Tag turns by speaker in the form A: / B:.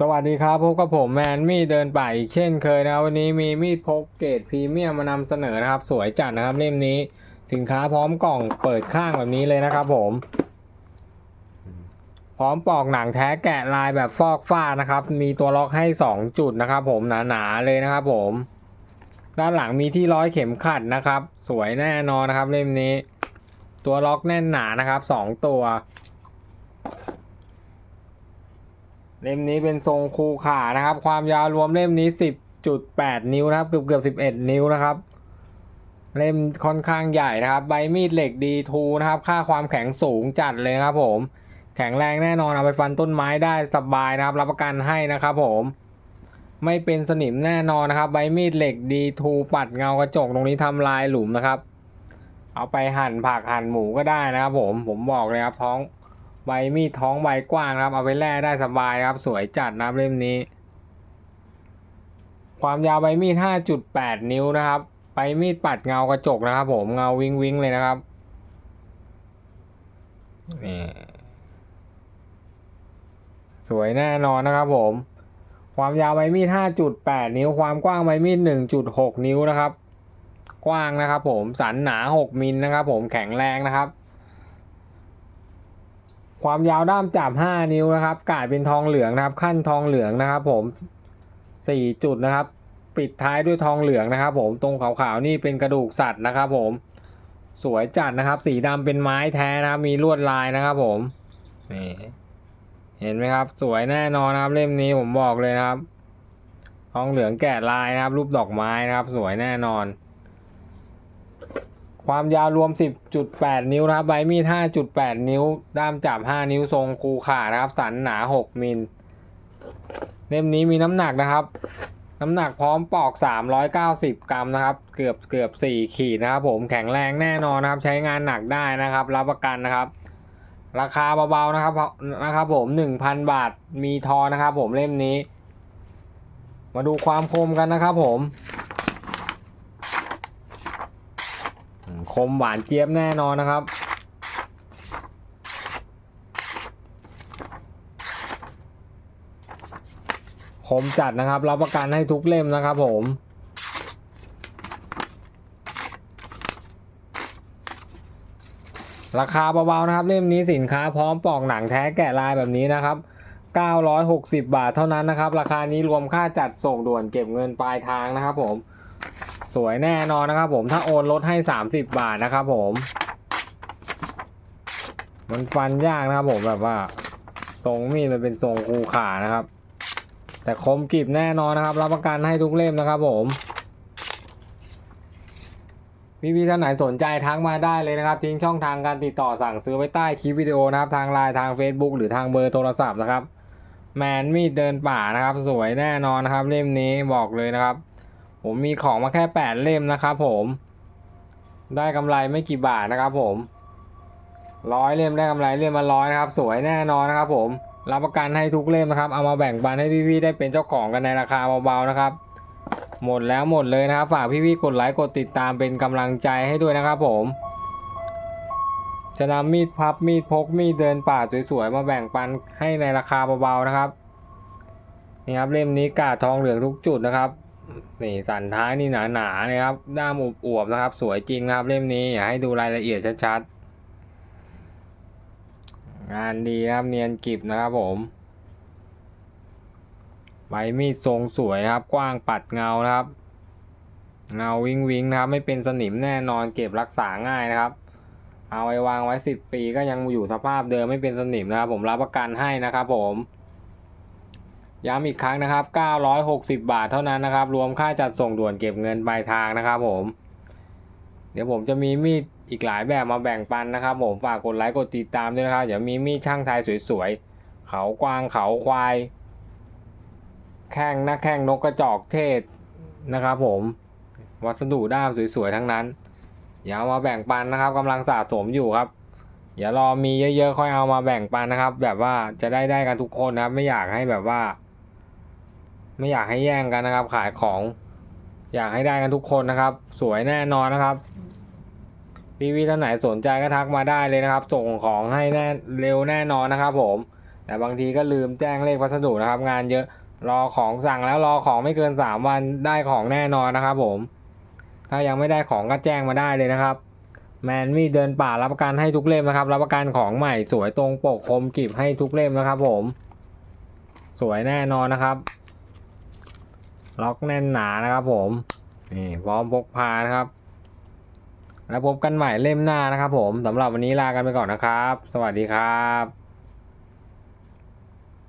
A: สวัสดีครับพบกับผมแมนมีเดินป่าอีกเช่นเคยนะวันนี้มีมีดพกเกรดพรีเมียมมานำเสนอนะครับ สวยจัดนะครับเล่มนี้ สินค้าพร้อมกล่องเปิดข้างแบบนี้เลยนะครับผม พร้อมปอกหนังแท้แกะลายแบบฟอกฟ้านะครับ มีตัวล็อกให้ 2 จุดนะครับผมหนาๆเลยนะครับผม ด้านหลังมีที่ร้อยเข็มขัดนะครับ สวยแน่นอนนะครับเล่มนี้ ตัวล็อกแน่นหนานะครับสองตัว เล่มนี้เป็นทรงคูขานะครับ ความยาวรวมเล่มนี้ 10.8 นิ้วนะครับ เกือบเกือบ11 นิ้วนะครับ เล่มค่อนข้างใหญ่นะครับ ใบมีดเหล็กดีทูนะครับ ค่าความแข็งสูงจัดเลยครับผม แข็งแรงแน่นอนเอาไปฟันต้นไม้ได้สบายนะครับ รับประกันให้นะครับผมไม่เป็นสนิมแน่นอนนะครับ ใบมีดเหล็กดีทูปัดเงากระจกตรงนี้ทำลายหลุมนะครับ เอาไปหั่นผักหั่นหมูก็ได้นะครับผมผมบอกเลยครับท้อง ใบมีดท้องใบกว้างครับ เอาไปแล่ได้สบายครับ สวยจัดนะเล่มนี้ ความยาวใบมีด 5.8 นิ้วนะครับ ใบมีดปัดเงากระจกนะครับ ผมเงาวิงวิงเลยนะครับนี่สวยแน่นอนนะครับผม ความยาวใบมีด 5.8 นิ้ว ความกว้างใบมีด 1.6 นิ้วนะครับ กว้างนะครับผม สันหนา 6 มิลนะครับผม แข็งแรงนะครับ ความยาวด้ามจับ 5 นิ้วนะครับ กาดเป็นทองเหลืองนะครับ ขั้นทองเหลืองนะครับผม 4 จุดนะครับ ปิดท้ายด้วยทองเหลืองนะครับ ผม ตรงขาวๆนี่เป็นกระดูกสัตว์นะครับ ผม สวยจัดนะครับ สีดำเป็นไม้แท้นะครับ มีลวดลายนะครับ ผม นี่ เห็นไหมครับ สวยแน่นอนนะครับ เล่มนี้ผมบอกเลยนะครับ ทองเหลืองแกะลายนะครับ รูปดอกไม้นะครับ สวยแน่นอน ความยาวรวม 10.8 นิ้วนะครับใบมีด 5.8 นิ้ว ด้ามจับ 5 นิ้วทรงคูขานะครับ สันหนา 6 มิล เล่มนี้มีน้ำหนักนะครับ น้ำหนักพร้อมปอก 390 กรัมนะครับ เกือบเกือบ 4 ขีดนะครับผมแข็งแรงแน่นอนนะครับ ใช้งานหนักได้นะครับ รับประกันนะครับ ราคาเบาๆนะครับนะครับผม 1,000 บาทมีทอนนะครับผมเล่มนี้ มาดูความคมกันนะครับผม คมหวานเจี๊ยบแน่นอนนะครับ คมจัดนะครับ รับประกันให้ทุกเล่มนะครับผมราคาเบาๆนะครับเล่มนี้สินค้าพร้อมปอกหนังแท้แกะลายแบบนี้นะครับ 960 บาทเท่านั้นนะครับ ราคานี้รวมค่าจัดส่งด่วนเก็บเงินปลายทางนะครับผม สวยแน่นอนนะครับผมถ้าโอนลดให้ 30 บาทนะครับผม มันฟันยากนะครับผมแบบว่าทรงมีดมันเป็นทรงคูขานะครับ แต่คมกริบแน่นอนนะครับ รับประกันให้ทุกเล่มนะครับผมพี่ๆท่านไหนสนใจทักมาได้เลยนะครับ ทิ้งช่องทางการติดต่อสั่งซื้อไว้ใต้คลิปวิดีโอนะครับ ทางไลน์ทาง Facebook หรือทางเบอร์โทรศัพท์นะครับ แมนมีดเดินป่านะครับ สวยแน่นอนนะครับ เล่มนี้บอกเลยนะครับ ผมมีของมาแค่แปดเล่มนะครับผมได้กำไรไม่กี่บาทนะครับผมร้อยเล่มได้กำไรเล่มมาร้อยนะครับ สวยแน่นอนนะครับ ผมรับประกันให้ทุกเล่มนะครับ เอามาแบ่งปันให้พี่ๆได้เป็นเจ้าของกันในราคาเบาๆนะครับ หมดแล้วหมดเลยนะครับ ฝากพี่ๆกดไลค์กดติดตามเป็นกำลังใจให้ด้วยนะครับ ผมจะนำมีดพับมีดพกมีดเดินป่าสวยๆมาแบ่งปันให้ในราคาเบาๆนะครับนี่ครับเล่มนี้กาดทองเหลืองทุกจุดนะครับ นี่สันท้ายนี่หนาๆนะครับด้ามอวบๆนะครับ สวยจริงนะครับ เล่มนี้อยากให้ดูรายละเอียดชัดๆ งานดีนะครับเนียนกริบนะครับผมใบมีดทรงสวยนะครับ กว้างปัดเงานะครับ เงาวิงวิงนะครับ ไม่เป็นสนิมแน่นอนเก็บรักษาง่ายนะครับ เอาไว้วางไว้สิบปีก็ยังอยู่สภาพเดิมไม่เป็นสนิมนะครับ ผมรับประกันให้นะครับผม ย้ำอีกครั้งนะครับ 960 บาทเท่านั้นนะครับ รวมค่าจัดส่งด่วนเก็บเงินปลายทางนะครับผม เดี๋ยวผมจะมีมีดอีกหลายแบบมาแบ่งปันนะครับ ผมฝากกดไลค์กดติดตามด้วยนะครับ เดี๋ยวมีมีดช่างไทยสวยๆ เขากวางเขาควาย แข้งหน้าแข้งนกกระจอกเทศนะครับ ผม วัสดุด้ามสวยๆ ทั้งนั้น อย่าเอามาแบ่งปันนะครับกำลังสะสมอยู่ครับอย่ารอมีเยอะๆ ค่อยเอามาแบ่งปันนะครับ แบบว่าจะได้ได้กันทุกคนนะครับ ไม่อยากให้แบบว่า ไม่อยากให้แย่งกันนะครับ ขายของ อยากให้ได้กันทุกคนนะครับ สวยแน่นอนนะครับพี่ๆท่านไหนสนใจก็ทักมาได้เลยนะครับ ส่งของให้แน่เร็วแน่นอนนะครับผม แต่บางทีก็ลืมแจ้งเลขพัสดุนะครับ งานเยอะรอของสั่งแล้วรอของไม่เกินสามวันได้ของแน่นอนนะครับผม ถ้ายังไม่ได้ของก็แจ้งมาได้เลยนะครับ แมนมีเดินป่ารับประกันให้ทุกเล่มนะครับ รับประกันของใหม่สวยตรงปกคมกริบให้ทุกเล่มนะครับผม สวยแน่นอนนะครับ ล็อกแน่นหนานะครับผม นี่พร้อมพกพานะครับ แล้วพบกันใหม่เล่มหน้านะครับผมสำหรับวันนี้ลากันไปก่อนนะครับ สวัสดีครับ